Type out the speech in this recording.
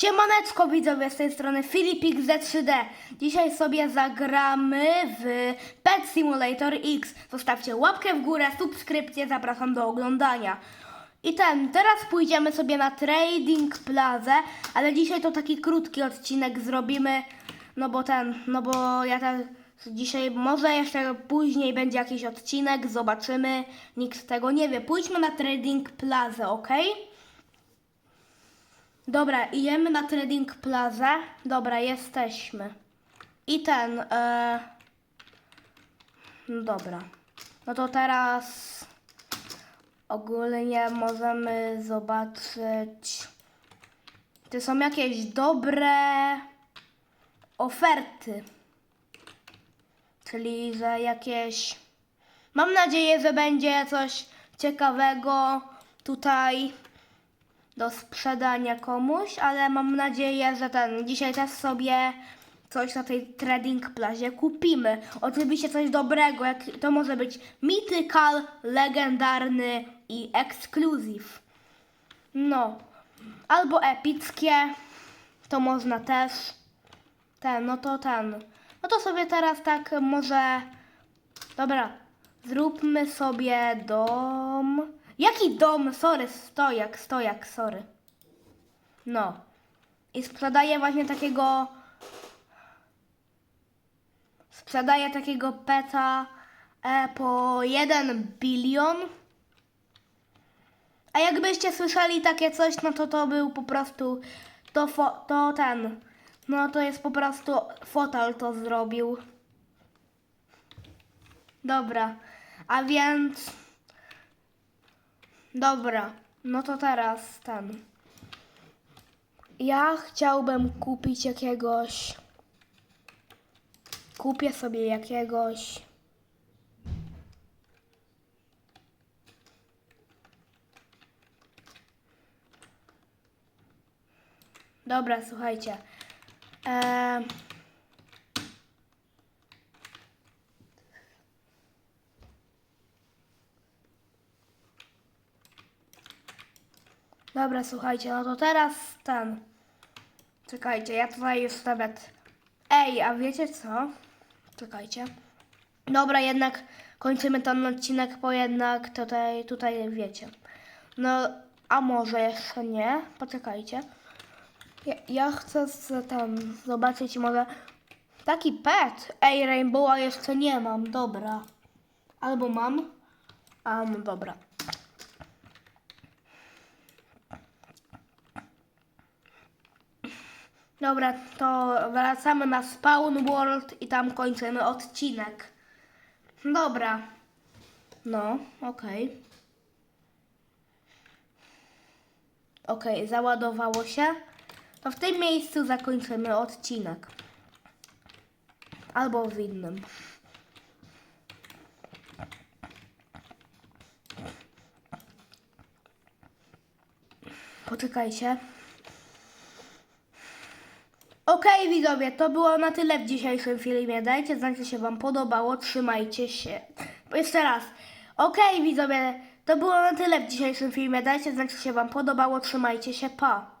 Siemaneczko widzowie, z tej strony Filipik Z3D. Dzisiaj sobie zagramy w Pet Simulator X. Zostawcie łapkę w górę, subskrypcję, zapraszam do oglądania. I ten, teraz pójdziemy sobie na Trading Plaza, ale dzisiaj to taki krótki odcinek zrobimy, no bo ten, no bo ja ten dzisiaj, może jeszcze później będzie jakiś odcinek, zobaczymy, nikt tego nie wie. Pójdźmy na Trading Plaza, ok? Dobra, idziemy na Trading Plaza. Dobra, jesteśmy. I ten. E... no Dobra. No to teraz ogólnie możemy zobaczyć. Czy są jakieś dobre oferty. Czyli, że jakieś. Mam nadzieję, że będzie coś ciekawego tutaj do sprzedania komuś, ale mam nadzieję, że ten dzisiaj też sobie coś na tej trading plazie kupimy. Oczywiście coś dobrego, jak to może być mythical, legendarny i exclusive. No, albo epickie, to można też. Ten, no to ten. No to sobie teraz tak może. Dobra, zróbmy sobie dom. Jaki dom? Sorry, stojak, stojak, sorry. No. I sprzedaję właśnie takiego. Sprzedaję takiego peta e, po 1 bilion. A jakbyście słyszeli takie coś, no to to był po prostu. To, fo, to ten. No to jest po prostu. Fotal to zrobił. Dobra. A więc. Dobra, no to teraz ten. Ja chciałbym kupić jakiegoś. Kupię sobie jakiegoś. Dobra, słuchajcie. Eee... Dobra, słuchajcie, no to teraz ten. Czekajcie, ja tutaj już nawet. Ej, a wiecie co? Czekajcie. Dobra, jednak kończymy ten odcinek, bo jednak tutaj, tutaj wiecie. No, a może jeszcze nie? Poczekajcie. Ja, ja chcę z- tam zobaczyć może taki pet. Ej, Rainbowa jeszcze nie mam, dobra. Albo mam. A, no dobra. Dobra, to wracamy na Spawn World i tam kończymy odcinek. Dobra. No, okej. Okej, załadowało się. To w tym miejscu zakończymy odcinek. Albo w innym. Poczekajcie. Okej, widzowie, to było na tyle w dzisiejszym filmie. Dajcie znać, czy się Wam podobało. Trzymajcie się. Jeszcze raz. Okej, widzowie, to było na tyle w dzisiejszym filmie. Dajcie znać, czy się Wam podobało. Trzymajcie się. Pa.